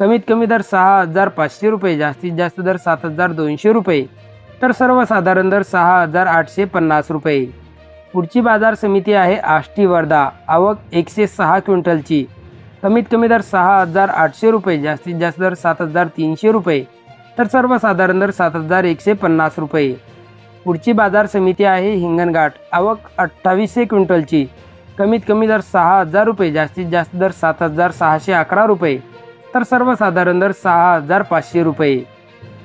कमीत कमी दर सहा हजार पाचशे रुपये जास्तीत जास्त दर सात हजार दोनशे रुपये तर सर्वसाधारण दर सहा हजार आठशे पन्नास रुपये. पुढची बाजार समिती आहे आष्टी वर्धा आवक एकशे सहा क्विंटलची. कमीत कमी दर सहा हजार आठशे रुपये जास्तीत जास्त दर सात हजार तीनशे रुपये तर सर्वसाधारण दर सात हजार एकशे पन्नास रुपये. पुढची बाजार समिती आहे हिंगणघाट आवक अठ्ठावीसशे क्विंटलची. कमीत कमी दर सहा हजार रुपये जास्तीत जास्त दर सात हजार सहाशे अकरा रुपये तर सर्वसाधारण दर सहा हजार पाचशे रुपये.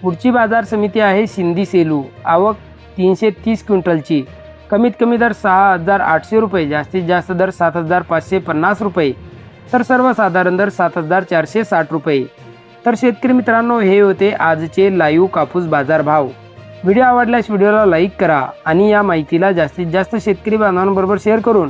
पुढची बाजार समिती आहे सिंधी सेलू. आवक तीनशे तीस क्विंटलची. कमीत कमी दर सहा हजार आठशे रुपये. जास्तीत जास्त दर सात हजार पाचशे पन्नास रुपये. तर सर्वसाधारण दर सात हजार चारशे साठ रुपये. तर शेतकरी मित्रांनो हे होते आजचे लाईव्ह कापूस बाजार भाव व्हिडिओ आवडल्यास व्हिडिओला लाईक करा आणि या माहितीला जास्तीत जास्त शेतकरी बांधवांबरोबर शेअर करून